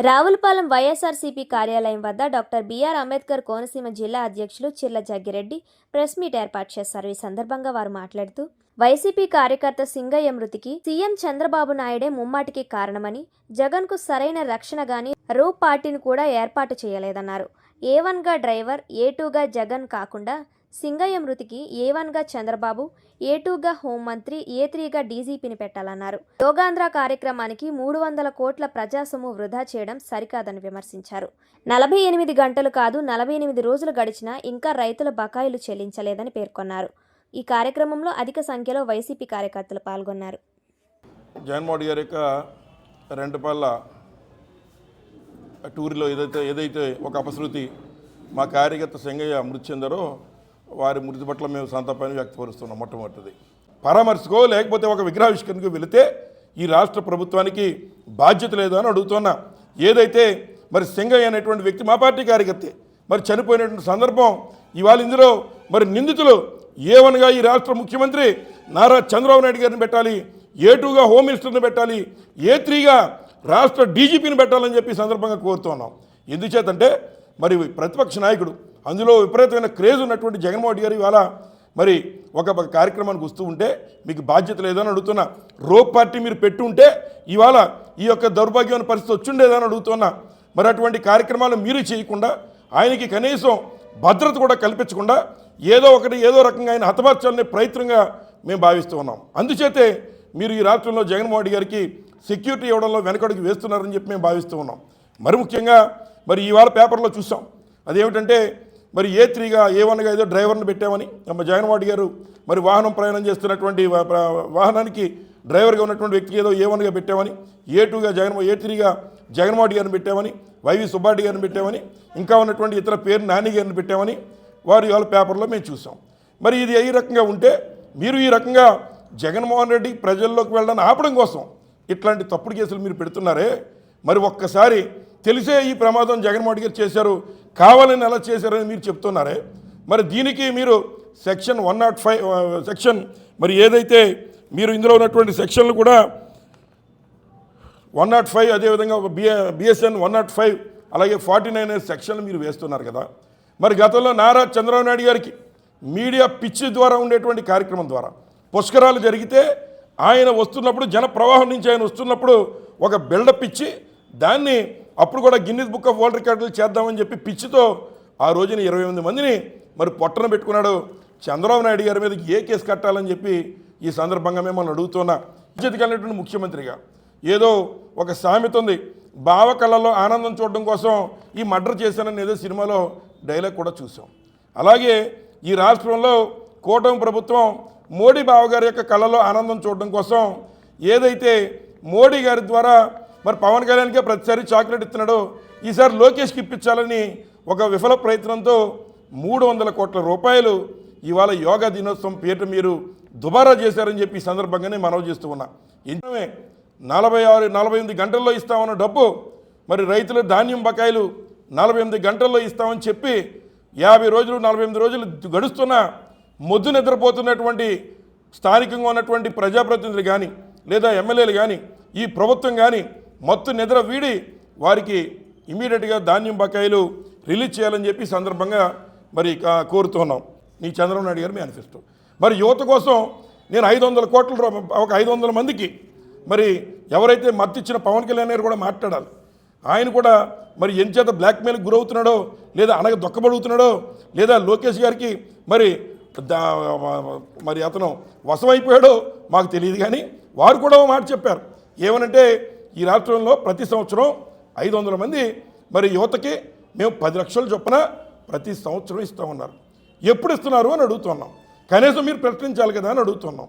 రావులపాలెం వైఎస్ఆర్సీపీ కార్యాలయం వద్ద doctor BR Ambedkar Konaseema జిల్లా అధ్యక్షులు చిర్ల జగ్గిరెడ్డి ప్రెస్ మీట్ ఏర్పాటు చేశారు. ఈ సందర్భంగా వారు మాట్లాడుతూ వైసీపీ కార్యకర్త సింగయ్య మృతికి సీఎం చంద్రబాబు నాయుడే ముమ్మాటికి కారణమని జగన్కు సరైన రక్షణ గాని రూ పార్టీని కూడా ఏర్పాటు చేయలేదన్నారు. ఏ వన్గా డ్రైవర్ ఏ టూగా జగన్ కాకుండా సింగయ్య మృతికి ఏ వన్గా చంద్రబాబు ఏ టూగా హోంమంత్రి ఏ త్రీగా డీజీపీని పెట్టాలన్నారు. యోగాంధ్ర కార్యక్రమానికి మూడు వందల కోట్ల ప్రజాసొమ్ము వృధా చేయడం సరికాదని విమర్శించారు. నలభై ఎనిమిది గంటలు కాదు నలభై ఎనిమిది రోజులు గడిచినా ఇంకా రైతుల బకాయిలు చెల్లించలేదని పేర్కొన్నారు. ఈ కార్యక్రమంలో అధిక సంఖ్యలో వైసీపీ కార్యకర్తలు పాల్గొన్నారు. జగన్మోహన్ గారి యొక్క రెండుపల్ల టూర్లో ఏదైతే ఏదైతే ఒక అపశృతి మా కార్యకర్త సింగయ్య మృతి చెందారో వారి మృతి పట్ల మేము సంతాపాన్ని వ్యక్తపరుస్తున్నాం మొట్టమొదటిది. పరామర్శకో లేకపోతే ఒక విగ్రహావిష్కరణకు వెళితే ఈ రాష్ట్ర ప్రభుత్వానికి బాధ్యత లేదు అని అడుగుతున్నా. ఏదైతే మరి సింగయ్య అనేటువంటి వ్యక్తి మా పార్టీ కార్యకర్తే మరి చనిపోయినటువంటి సందర్భం ఇవాళ ఇందులో మరి నిందితులు ఏవనగా ఈ రాష్ట్ర ముఖ్యమంత్రి నారా చంద్రబాబు నాయుడు గారిని పెట్టాలి ఏ టూగా హోమ్ మినిస్టర్ని పెట్టాలి ఏ త్రీగా రాష్ట్ర డీజీపీని పెట్టాలని చెప్పి సందర్భంగా కోరుతున్నాం. ఎందుచేతంటే మరి ప్రతిపక్ష నాయకుడు అందులో విపరీతమైన క్రేజ్ ఉన్నటువంటి జగన్మోహన్ రెడ్డి గారు ఇవాళ మరి ఒక కార్యక్రమానికి వస్తూ ఉంటే మీకు బాధ్యత లేదని అడుగుతున్నా. రోప్ పార్టీ మీరు పెట్టి ఉంటే ఇవాళ ఈ యొక్క దౌర్భాగ్యమైన పరిస్థితి వచ్చిండేదని అడుగుతున్నా. మరి అటువంటి కార్యక్రమాలు మీరు చేయకుండా ఆయనకి కనీసం భద్రత కూడా కల్పించకుండా ఏదో ఒకటి ఏదో రకంగా ఆయన హతమార్చాలనే ప్రయత్నంగా మేము భావిస్తూ ఉన్నాం. అందుచేతే మీరు ఈ రాష్ట్రంలో జగన్మోహన్ రెడ్డి గారికి సెక్యూరిటీ ఇవ్వడంలో వెనకడుగు వేస్తున్నారని చెప్పి మేము భావిస్తూ ఉన్నాం. మరి ముఖ్యంగా మరి ఇవాళ పేపర్లో చూసాం. అదేమిటంటే మరి ఏ త్రీగా ఏ వన్గా ఏదో డ్రైవర్ని పెట్టామని? జగన్మోహన్ గారు మరి వాహనం ప్రయాణం చేస్తున్నటువంటి వాహనానికి డ్రైవర్గా ఉన్నటువంటి వ్యక్తికి ఏదో ఏ వన్గా పెట్టామని ఏ టూగా జగన్ ఏ త్రీగా జగన్మోహన్ గారిని పెట్టామని వైవి సుబ్బారెడ్డి గారిని పెట్టామని ఇంకా ఉన్నటువంటి ఇతర పేరు నాని గారిని పెట్టామని వారు ఇవాళ పేపర్లో మేము చూసాం. మరి ఇది ఏ రకంగా ఉంటే మీరు ఈ రకంగా జగన్మోహన్ రెడ్డి ప్రజల్లోకి వెళ్ళడానికి ఆపడం కోసం ఇట్లాంటి తప్పుడు కేసులు మీరు పెడుతున్నారే మరి ఒక్కసారి తెలిసే ఈ ప్రమాదం జగన్మోహన్ గారు చేశారు కావాలని ఎలా చేశారని మీరు చెప్తున్నారే? మరి దీనికి మీరు section one not five section మరి ఏదైతే మీరు ఇందులో ఉన్నటువంటి సెక్షన్లు కూడా వన్ నాట్ ఫైవ్ అదేవిధంగా BA BSN one not five అలాగే ఫార్టీ నైన్ సెక్షన్లు మీరు వేస్తున్నారు కదా. మరి గతంలో నారా చంద్రబాబు నాయుడు గారికి మీడియా పిచ్చి ద్వారా ఉండేటువంటి కార్యక్రమం ద్వారా పుష్కరాలు జరిగితే ఆయన వస్తున్నప్పుడు జన ప్రవాహం నుంచి ఆయన వస్తున్నప్పుడు ఒక బిల్డప్ ఇచ్చి దాన్ని అప్పుడు కూడా గిన్నెస్ బుక్ ఆఫ్ వరల్డ్ రికార్డులు చేద్దామని చెప్పి పిచ్చితో ఆ రోజున ఇరవై ఎనిమిది మందిని మరి పొట్టన పెట్టుకున్నాడు. చంద్రబాబు నాయుడు గారి మీద ఏ కేసు కట్టాలని చెప్పి ఈ సందర్భంగా మిమ్మల్ని అడుగుతున్నా. ఇజ్జత కలిగినటువంటి ముఖ్యమంత్రిగా ఏదో ఒక సామెత ఉంది. బావ కళలో ఆనందం చూడడం కోసం ఈ మర్డర్ చేశానని ఏదో సినిమాలో డైలాగ్ కూడా చూసాం. అలాగే ఈ రాష్ట్రంలో కూటమి ప్రభుత్వం మోడీ బావగారి యొక్క కళలో ఆనందం చూడడం కోసం ఏదైతే మోడీ గారి ద్వారా మరి పవన్ కళ్యాణ్కే ప్రతిసారి చాక్లెట్ ఇస్తున్నాడో. ఈసారి లోకేష్కి ఇప్పించాలని ఒక విఫల ప్రయత్నంతో మూడు వందల కోట్ల రూపాయలు ఇవాళ యోగా దినోత్సవం పేరిట మీరు దుబారా చేశారని చెప్పి ఈ సందర్భంగానే మనవి చేస్తూ ఉన్నా. ఇంటనే నలభై ఆరు నలభై ఎనిమిది గంటల్లో ఇస్తామన్న డబ్బు మరి రైతుల ధాన్యం బకాయిలు నలభై ఎనిమిది గంటల్లో ఇస్తామని చెప్పి యాభై రోజులు నలభై ఎనిమిది రోజులు గడుస్తున్న మొద్దు నిద్రపోతున్నటువంటి స్థానికంగా ఉన్నటువంటి ప్రజాప్రతినిధులు కానీ లేదా ఎమ్మెల్యేలు కానీ ఈ ప్రభుత్వం కానీ మత్తు నిద్ర వీడి వారికి ఇమీడియట్గా ధాన్యం బకాయిలు రిలీజ్ చేయాలని చెప్పి సందర్భంగా మరి కోరుతున్నాం. నీ చంద్రబాబు నాయుడు గారి మేనిఫెస్టో. మరి యువత కోసం నేను ఐదు వందల కోట్ల ఒక ఐదు వందల మందికి మరి ఎవరైతే మత్తు ఇచ్చిన పవన్ కళ్యాణ్ గారు కూడా మాట్లాడాలి. ఆయన కూడా మరి ఎంచేత బ్లాక్మెయిల్కి గురవుతున్నాడో లేదా అనగ దొక్కబడుగుతున్నాడో లేదా లోకేష్ గారికి మరి దా- మరి అతను వశమైపోయాడో మాకు తెలియదు కానీ వారు కూడా మాట చెప్పారు. ఏమనంటే ఈ రాష్ట్రంలో ప్రతి సంవత్సరం ఐదు వందల మంది మరి యువతకి మేము పది లక్షల చొప్పున ప్రతి సంవత్సరం ఇస్తామన్నారు. ఎప్పుడు ఇస్తున్నారు అని అడుగుతున్నాం. కనీసం మీరు ప్రకటించాలి కదా అని అడుగుతున్నాం.